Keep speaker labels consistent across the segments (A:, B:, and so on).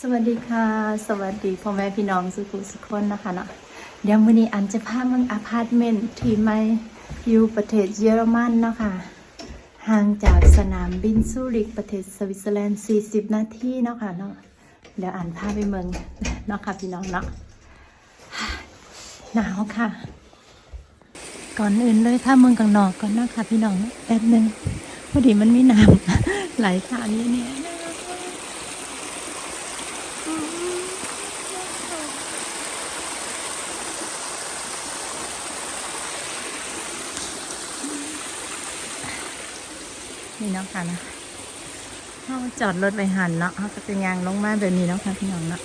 A: สวัสดีค่ะ สวัสดีพ่อแม่พี่น้องสุขุสุขคนนะคะเนาะเดี๋ยวมื้อนี้อันจะพามึงอพาร์ตเมนต์ที่ไม่อยู่ประเทศเยอรมันเนาะค่ะห่างจากสนามบินซูริกประเทศสวิตเซอร์แลนด์ 40 นาทีเนาะค่ะเนาะเดี๋ยวอ่านพาไปเมืองเนาะค่ะพี่น้องเนาะหนาวค่ะ ก่อนอื่นเลยถ้าเมืองกลางนอกก่อนนะคะพี่น้องแป๊บหนึ่งพอดีมันมีน้ำไหลผ่านนี่เนี่ย นี่เนาะค่ะนะเขาจอดรถไปหันเนาะเขาก็จะยางลงมาแบบนี้เนาะค่ะพี่น้องเนาะ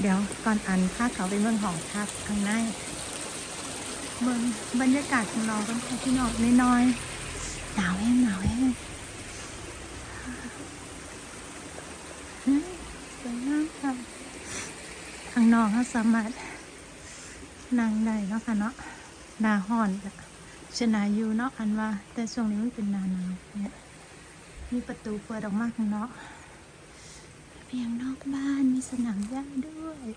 A: เดี๋ยวก่อนอันพาเขาไปเมืองหองพักข้างในเมืองบรรยากาศของเราก็ค่ะพี่น้องน้อยๆหนาวแห้งหนาวแห้งสวยมากค่ะข้างนอกเขาสามารถนั่งได้เนาะค่ะเนาะหนาห้อนจ้ะ ชนะอยู่เนาะอันว่า แต่ช่วงนี้มันเป็นหนาหนาวเนี่ยมีประตูเปิดออกมาข้างนอกเพียงนอกบ้านมีสนามหญ้าด้วย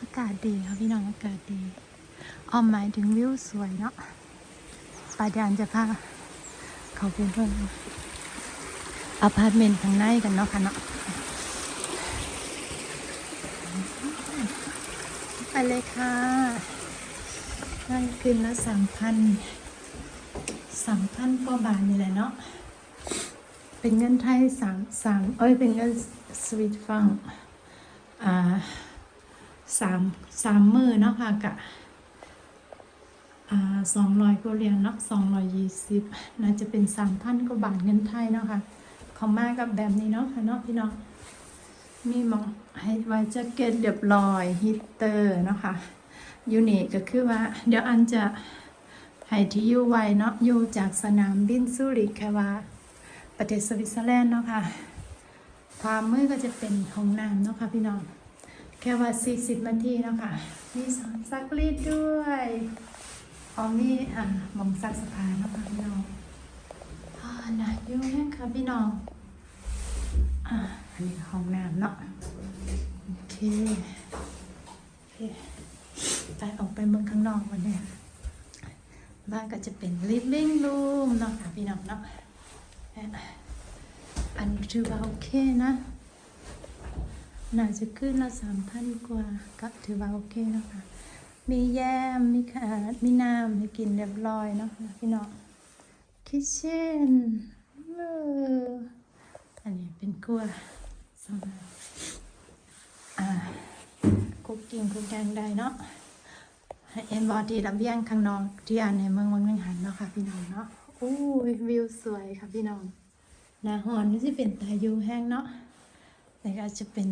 A: อากาศดีค่ะพี่น้องอากาศดีออมหมายถึงวิวสวยเนาะปาดานจะพาเขาไปเพิ่มอพาร์ตเมนต์ข้างในกันเนาะค่ะเนาะไปเลยค่ะ ได้คืนละสามพันสามพันกว่าบาทนี่แหละเนาะเป็นเงินไทยสามสามเอ้ยเป็นเงินสวิตฟังอ่าสามสามมือเนาะค่ะกะอ่าสองร้อยกว่าเหรียญเนาะสองร้อยยี่สิบน่าจะเป็นสามพันกว่าบาทเงินไทยเนาะค่ะเขามากับแบบนี้เนาะค่ะเนาะพี่น้องมีหมองให้ไว้แจ็คเก็ตเรียบร้อยฮีตเตอร์เนาะค่ะ ยูนี่ก็คือว่า เดี๋ยวอันจะให้ที่อยู่ไว้เนาะอยู่จากสนามบินซูริกค่ว่า ประเทศสวิตเซอร์แลนด์เนาะค่ะ ความมือก็จะเป็นห้องน้ำเนาะค่ะพี่น้อง แค่ว่า 40 นาทีเนาะค่ะ มีสอนซักรีดด้วยอ๋อมีอ่ามองซักสะพานเนาะค่ะพี่น้องอ่าน่าอยู่แห้งค่ะพี่น้องอ่าอันนี้ห้องน้ำเนาะโอเคโอเค ไปออกไปเมืองข้างนอกวันนี้บ้านก็จะเป็น living room เนาะค่ะพี่น้องเนาะอันถือว่าโอเคนะ น่าจะขึ้นละสามพันกว่าก็ถือว่าโอเคเนาะค่ะมีแยมมีขาดมีน้ำให้กินเรียบร้อยเนาะพี่น้องคิเช่นอันนี้เป็นครัวสำหรับอ่าคุกกิ้งคุกแกงได้เนาะ เอ็นบอดีระเบียงข้างนอกที่อันในเมืองวังเมืองหันเนาะค่ะพี่น้องเนาะโอ้ยวิวสวยค่ะพี่น้องนาหอนนี่จะเป็นตายูแห้งเนาะแต่ก็จะเป็น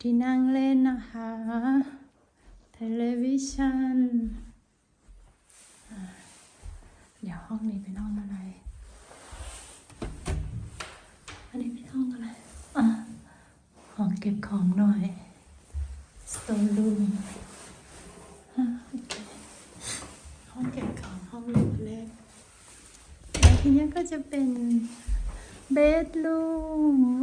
A: ที่นั่งเล่นนะคะเทเลวิชันเดี๋ยวห้องนี้เป็นห้องอะไร อันนี้เป็นห้องอะไรอะห้องเก็บของหน่อย store room อะ โอเคห้องเก็บของห้องเล็กเล็กแล้วทีนี้ก็จะเป็นเบด o ูม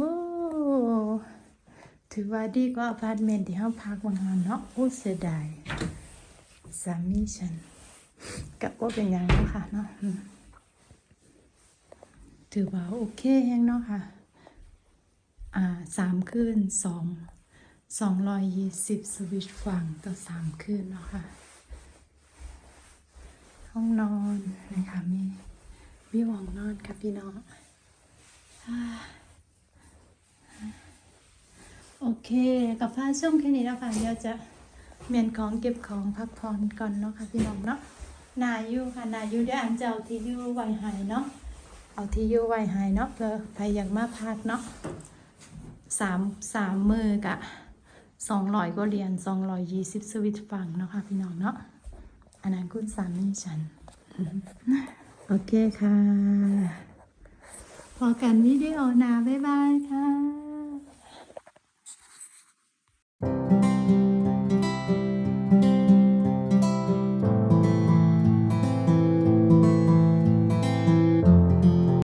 A: ถือว่าดีกว่าอพาร์ตเมนต์ที่เราพักวันนั้นเนาะโอ้เสียดายสามีฉันกับว่าเป็นอย่างนั้นค่ะเนาะถือว่าโอเคแฮงเนาะค่ะ อ่าสามคืนสอง สองร้อยยี่สิบสวิตฝั่งต่อสามคืนเนาะค่ะ ห้องนอนนะคะมีมีห้องนอนค่ะพี่น้องโอเคกับฟ้าช่วงแค่นี้แล้วค่ะเดี๋ยวจะเมียนของเก็บของพักผ่อนก่อนเนาะค่ะพี่น้องเนาะนายูค่ะนายูเดี๋ยวอันจะเอาที่ยูไวหายเนาะเอาที่ยูไวหายเนาะเพื่อใครอยากมาพักเนาะสามสามมือกะ สองร้อยก็เหรียญสองร้อยยี่สิบสวิตฟังเนาะค่ะพี่น้องเนาะอันนั้นคุณสามีฉัน โอเคค่ะ พอกันวิดีโอหนาบ๊ายบายค่ะ